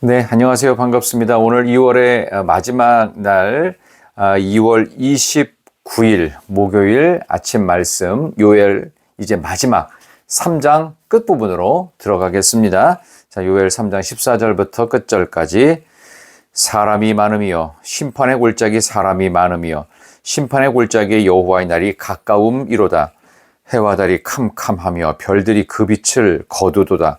네, 안녕하세요. 반갑습니다. 오늘 2월의 마지막 날, 2월 29일 목요일 아침 말씀, 요엘 이제 마지막 3장 끝부분으로 들어가겠습니다. 자, 요엘 3장 14절부터 끝절까지 사람이 많음이요. 심판의 골짜기 사람이 많음이요. 심판의 골짜기 여호와의 날이 가까움이로다. 해와 달이 캄캄하며 별들이 그 빛을 거두도다.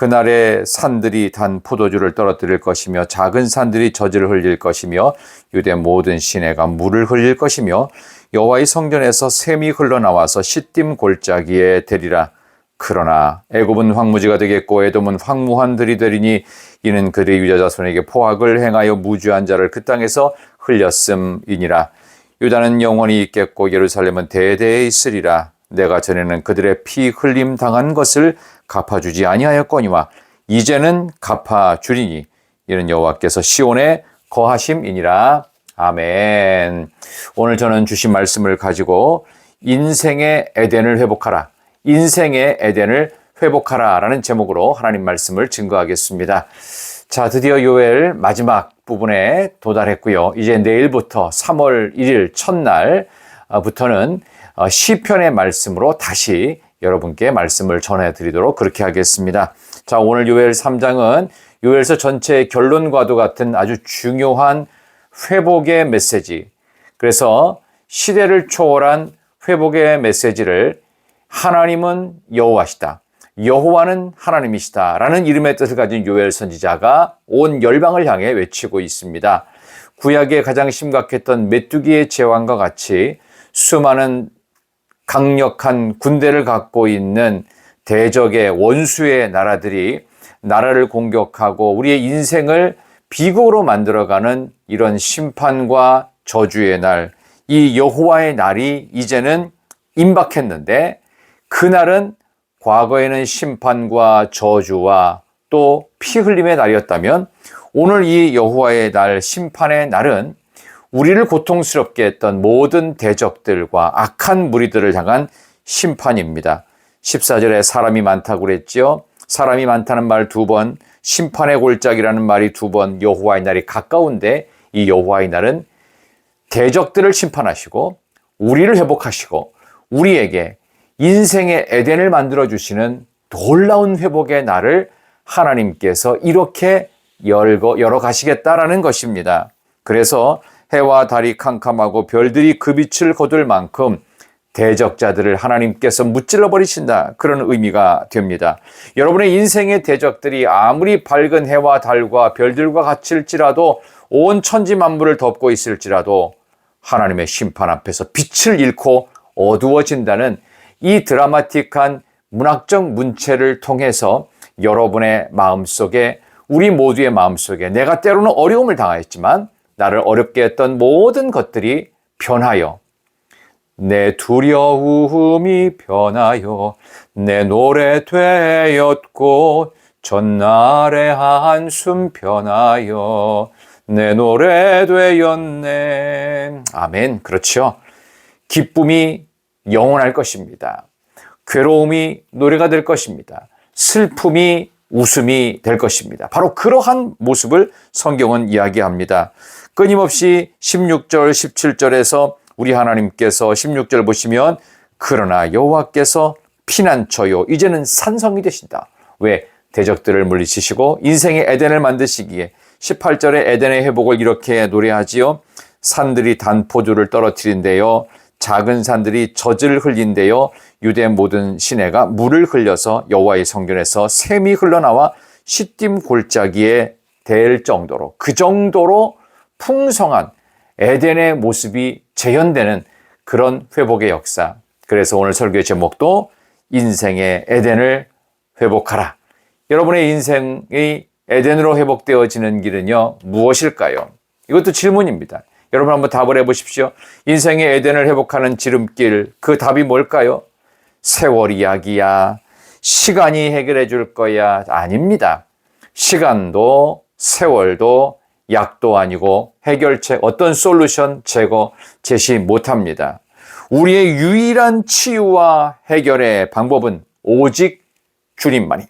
그날에 산들이 단 포도주를 떨어뜨릴 것이며 작은 산들이 젖을 흘릴 것이며 유대 모든 시내가 물을 흘릴 것이며 여호와의 성전에서 샘이 흘러나와서 시딤 골짜기에 되리라. 그러나 애굽은 황무지가 되겠고 에돔은 황무한 들이 되리니 이는 그들의 유자 자 손에게 포악을 행하여 무주한 자를 그 땅에서 흘렸음이니라. 유다는 영원히 있겠고 예루살렘은 대대에 있으리라. 내가 전에는 그들의 피 흘림 당한 것을 갚아주지 아니하였거니와 이제는 갚아주리니 이는 여호와께서 시온에 거하심이니라. 아멘. 오늘 저는 주신 말씀을 가지고 인생의 에덴을 회복하라. 인생의 에덴을 회복하라 라는 제목으로 하나님 말씀을 증거하겠습니다. 자, 드디어 요엘 마지막 부분에 도달했고요. 이제 내일부터 3월 1일 첫날부터는 시편의 말씀으로 다시 여러분께 말씀을 전해드리도록 그렇게 하겠습니다. 자, 오늘 요엘 3장은 요엘서 전체의 결론과도 같은 아주 중요한 회복의 메시지. 그래서 시대를 초월한 회복의 메시지를 하나님은 여호와시다. 여호와는 하나님이시다라는 이름의 뜻을 가진 요엘 선지자가 온 열방을 향해 외치고 있습니다. 구약에 가장 심각했던 메뚜기의 제왕과 같이 수많은 강력한 군대를 갖고 있는 대적의 원수의 나라들이 나라를 공격하고 우리의 인생을 비극으로 만들어가는 이런 심판과 저주의 날, 이 여호와의 날이 이제는 임박했는데 그날은 과거에는 심판과 저주와 또 피 흘림의 날이었다면 오늘 이 여호와의 날 심판의 날은 우리를 고통스럽게 했던 모든 대적들과 악한 무리들을 향한 심판입니다. 14절에 사람이 많다고 그랬죠. 사람이 많다는 말 두 번, 심판의 골짜기라는 말이 두 번, 여호와의 날이 가까운데 이 여호와의 날은 대적들을 심판하시고 우리를 회복하시고 우리에게 인생의 에덴을 만들어 주시는 놀라운 회복의 날을 하나님께서 이렇게 열고 열어 가시겠다라는 것입니다. 그래서 해와 달이 캄캄하고 별들이 그 빛을 거둘 만큼 대적자들을 하나님께서 무찔러 버리신다. 그런 의미가 됩니다. 여러분의 인생의 대적들이 아무리 밝은 해와 달과 별들과 같을지라도 온 천지 만물을 덮고 있을지라도 하나님의 심판 앞에서 빛을 잃고 어두워진다는 이 드라마틱한 문학적 문체를 통해서 여러분의 마음속에 우리 모두의 마음속에 내가 때로는 어려움을 당하였지만 나를 어렵게 했던 모든 것들이 변하여 내 두려움이 변하여 내 노래 되었고 전날의 한숨 변하여 내 노래 되었네. 아멘. 그렇죠. 기쁨이 영원할 것입니다. 괴로움이 노래가 될 것입니다. 슬픔이 웃음이 될 것입니다. 바로 그러한 모습을 성경은 이야기합니다. 끊임없이 16절, 17절에서 우리 하나님께서 16절 보시면 그러나 여호와께서 피난처요 이제는 산성이 되신다. 왜 대적들을 물리치시고 인생의 에덴을 만드시기에 18절에 에덴의 회복을 이렇게 노래하지요. 산들이 단포주를 떨어뜨린대요. 작은 산들이 젖을 흘린대요. 유대 모든 시내가 물을 흘려서 여호와의 성전에서 샘이 흘러나와 시딤 골짜기에 될 정도로 그 정도로 풍성한 에덴의 모습이 재현되는 그런 회복의 역사. 그래서 오늘 설교의 제목도 인생의 에덴을 회복하라. 여러분의 인생이 에덴으로 회복되어지는 길은요, 무엇일까요? 이것도 질문입니다. 여러분 한번 답을 해보십시오. 인생의 에덴을 회복하는 지름길, 그 답이 뭘까요? 세월 이야기야. 시간이 해결해 줄 거야. 아닙니다. 시간도 세월도 약도 아니고 해결책 어떤 솔루션 제거 제시 못합니다. 우리의 유일한 치유와 해결의 방법은 오직 주님만이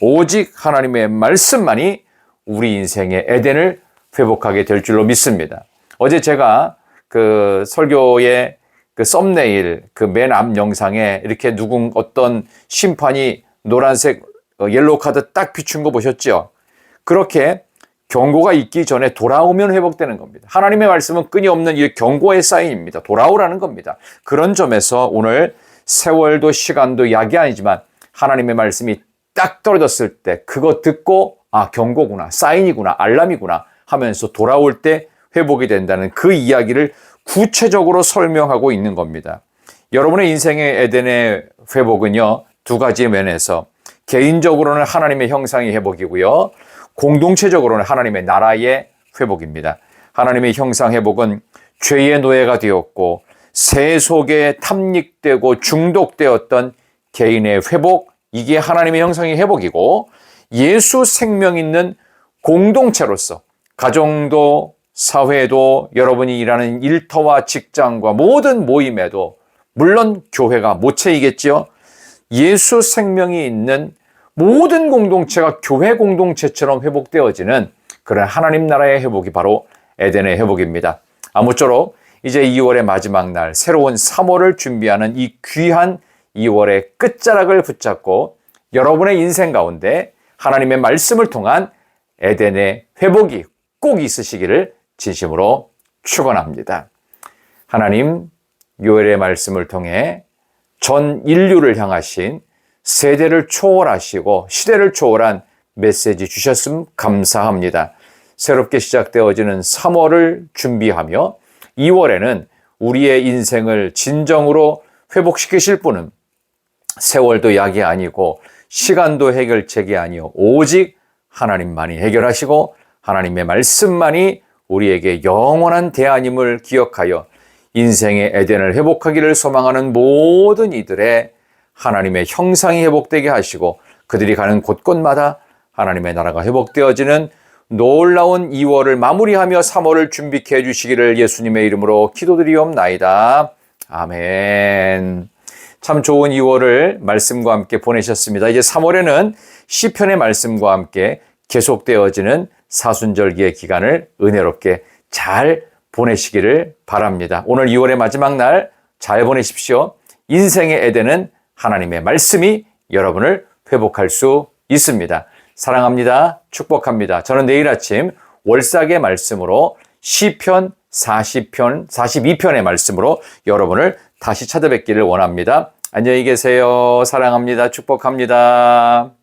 오직 하나님의 말씀만이 우리 인생의 에덴을 회복하게 될 줄로 믿습니다. 어제 제가 그 설교의 그 썸네일 그 맨 앞 영상에 이렇게 누군 어떤 심판이 노란색 어, 옐로우 카드 딱 비춘 거 보셨죠? 그렇게 경고가 있기 전에 돌아오면 회복되는 겁니다. 하나님의 말씀은 끊임없는 이 경고의 사인입니다. 돌아오라는 겁니다. 그런 점에서 오늘 세월도 시간도 약이 아니지만 하나님의 말씀이 딱 떨어졌을 때 그거 듣고 아 경고구나 사인이구나 알람이구나 하면서 돌아올 때 회복이 된다는 그 이야기를 구체적으로 설명하고 있는 겁니다. 여러분의 인생의 에덴의 회복은요 두 가지 면에서 개인적으로는 하나님의 형상의 회복이고요 공동체적으로는 하나님의 나라의 회복입니다. 하나님의 형상 회복은 죄의 노예가 되었고 새 속에 탐닉되고 중독되었던 개인의 회복 이게 하나님의 형상의 회복이고 예수 생명 있는 공동체로서 가정도 사회도 여러분이 일하는 일터와 직장과 모든 모임에도 물론 교회가 모체이겠지요. 예수 생명이 있는 모든 공동체가 교회 공동체처럼 회복되어지는 그런 하나님 나라의 회복이 바로 에덴의 회복입니다. 아무쪼록 이제 2월의 마지막 날 새로운 3월을 준비하는 이 귀한 2월의 끝자락을 붙잡고 여러분의 인생 가운데 하나님의 말씀을 통한 에덴의 회복이 꼭 있으시기를 진심으로 축원합니다. 하나님 요엘의 말씀을 통해 전 인류를 향하신 세대를 초월하시고 시대를 초월한 메시지 주셨음 감사합니다. 새롭게 시작되어지는 3월을 준비하며 2월에는 우리의 인생을 진정으로 회복시키실 분은 세월도 약이 아니고 시간도 해결책이 아니요 오직 하나님만이 해결하시고 하나님의 말씀만이 우리에게 영원한 대안임을 기억하여 인생의 에덴을 회복하기를 소망하는 모든 이들의 하나님의 형상이 회복되게 하시고 그들이 가는 곳곳마다 하나님의 나라가 회복되어지는 놀라운 2월을 마무리하며 3월을 준비케 해주시기를 예수님의 이름으로 기도드리옵나이다. 아멘. 참 좋은 2월을 말씀과 함께 보내셨습니다. 이제 3월에는 시편의 말씀과 함께 계속되어지는 사순절기의 기간을 은혜롭게 잘 보내시기를 바랍니다. 오늘 2월의 마지막 날 잘 보내십시오. 인생의 에덴은 하나님의 말씀이 여러분을 회복할 수 있습니다. 사랑합니다. 축복합니다. 저는 내일 아침 월삭의 말씀으로 시편 40편, 42편의 말씀으로 여러분을 다시 찾아뵙기를 원합니다. 안녕히 계세요. 사랑합니다. 축복합니다.